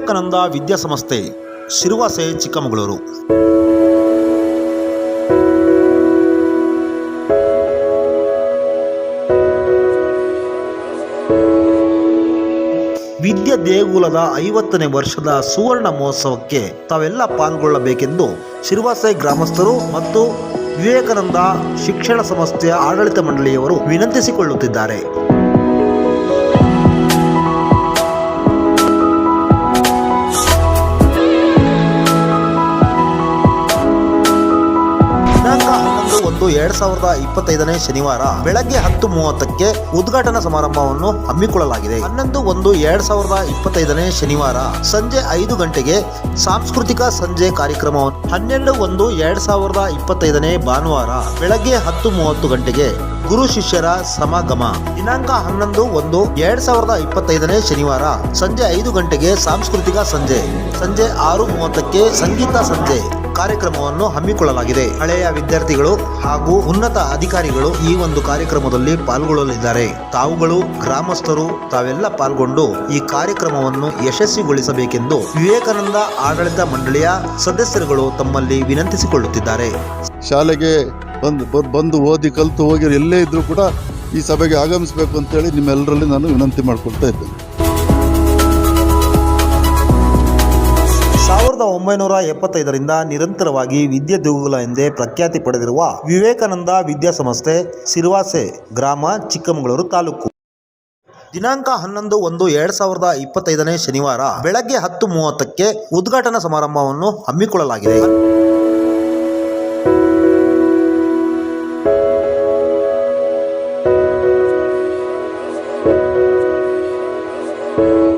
ವಿವೇಕಾನಂದ ವಿದ್ಯಾಸಂಸ್ಥೆ ಶಿರುವಾಸೆ, ಚಿಕ್ಕಮಗಳೂರು. ವಿದ್ಯಾ ದೇಗುಲದ ಐವತ್ತನೇ ವರ್ಷದ ಸುವರ್ಣ ಮಹೋತ್ಸವಕ್ಕೆ ತಾವೆಲ್ಲ ಪಾಲ್ಗೊಳ್ಳಬೇಕೆಂದು ಶಿರುವಾಸೆ ಗ್ರಾಮಸ್ಥರು ಮತ್ತು ವಿವೇಕಾನಂದ ಶಿಕ್ಷಣ ಸಂಸ್ಥೆಯ ಆಡಳಿತ ಮಂಡಳಿಯವರು ವಿನಂತಿಸಿಕೊಳ್ಳುತ್ತಿದ್ದಾರೆ. ಹನ್ನೊಂದು ಎರಡ್ ಸಾವಿರದ ಇಪ್ಪತ್ತೈದನೇ ಶನಿವಾರ ಬೆಳಗ್ಗೆ ಹತ್ತು ಮೂವತ್ತಕ್ಕೆ ಉದ್ಘಾಟನಾ ಸಮಾರಂಭವನ್ನು ಹಮ್ಮಿಕೊಳ್ಳಲಾಗಿದೆ. ಹನ್ನೊಂದು ಒಂದು ಎರಡ್ ಸಾವಿರದ ಇಪ್ಪತ್ತೈದನೇ ಶನಿವಾರ ಸಂಜೆ ಐದು ಗಂಟೆಗೆ ಸಾಂಸ್ಕೃತಿಕ ಸಂಜೆ ಕಾರ್ಯಕ್ರಮವನ್ನು ಹನ್ನೆರಡು ಒಂದು ಎರಡ್ ಸಾವಿರದ ಇಪ್ಪತ್ತೈದನೇ ಭಾನುವಾರ ಬೆಳಗ್ಗೆ ಹತ್ತು ಮೂವತ್ತು ಗಂಟೆಗೆ ಗುರು ಶಿಷ್ಯರ ಸಮಾಗಮ. ದಿನಾಂಕ ಹನ್ನೊಂದು ಒಂದು ಎರಡ್ ಸಾವಿರದ ಇಪ್ಪತ್ತೈದನೇ ಶನಿವಾರ ಸಂಜೆ ಐದು ಗಂಟೆಗೆ ಸಾಂಸ್ಕೃತಿಕ ಸಂಜೆ. ಸಂಜೆ ಆರು ಮೂವತ್ತಕ್ಕೆ ಸಂಗೀತ ಸಂಜೆ. ಕಾರ್ಯಕ್ರಮವನ್ನು ಹಮ್ಮಿಕೊಳ್ಳಲಾಗಿದೆ. ಹಳೆಯ ವಿದ್ಯಾರ್ಥಿಗಳು ಹಾಗೂ ಉನ್ನತ ಅಧಿಕಾರಿಗಳು ಈ ಒಂದು ಕಾರ್ಯಕ್ರಮದಲ್ಲಿ ಪಾಲ್ಗೊಳ್ಳಲಿದ್ದಾರೆ. ತಾವುಗಳು ಗ್ರಾಮಸ್ಥರು, ತಾವೆಲ್ಲ ಪಾಲ್ಗೊಂಡು ಈ ಕಾರ್ಯಕ್ರಮವನ್ನು ಯಶಸ್ವಿಗೊಳಿಸಬೇಕೆಂದು ವಿವೇಕಾನಂದ ಆಡಳಿತ ಮಂಡಳಿಯ ಸದಸ್ಯರುಗಳು ತಮ್ಮಲ್ಲಿ ವಿನಂತಿಸಿಕೊಳ್ಳುತ್ತಿದ್ದಾರೆ. ಶಾಲೆಗೆ ಬಂದು ಬಂದು ಓದಿ ಕಲಿತು ಹೋಗಿರೋ ಎಲ್ಲೇ ಇದ್ರೂ ಕೂಡ ಈ ಸಭೆಗೆ ಆಗಮಿಸಬೇಕು ಅಂತೇಳಿ ನಿಮ್ಮೆಲ್ಲರಲ್ಲಿ ನಾನು ವಿನಂತಿ ಮಾಡ್ಕೊಳ್ತಾ ಇದ್ದೇನೆ. ಸಾವಿರದ ಒಂಬೈನೂರ ಎಪ್ಪತ್ತೈದರಿಂದ ನಿರಂತರವಾಗಿ ವಿದ್ಯೆ ದೇಗುಲ ಎಂದೇ ಪ್ರಖ್ಯಾತಿ ಪಡೆದಿರುವ ವಿವೇಕಾನಂದ ವಿದ್ಯಾಸಂಸ್ಥೆ ಸಿರ್ವಾಸೆ ಗ್ರಾಮ, ಚಿಕ್ಕಮಗಳೂರು ತಾಲೂಕು. ದಿನಾಂಕ ಹನ್ನೊಂದು ಒಂದು ಎರಡ್ ಸಾವಿರದ ಇಪ್ಪತ್ತೈದನೇ ಶನಿವಾರ ಬೆಳಗ್ಗೆ ಹತ್ತು ಮೂವತ್ತಕ್ಕೆ ಉದ್ಘಾಟನಾ ಸಮಾರಂಭವನ್ನು ಹಮ್ಮಿಕೊಳ್ಳಲಾಗಿದೆ.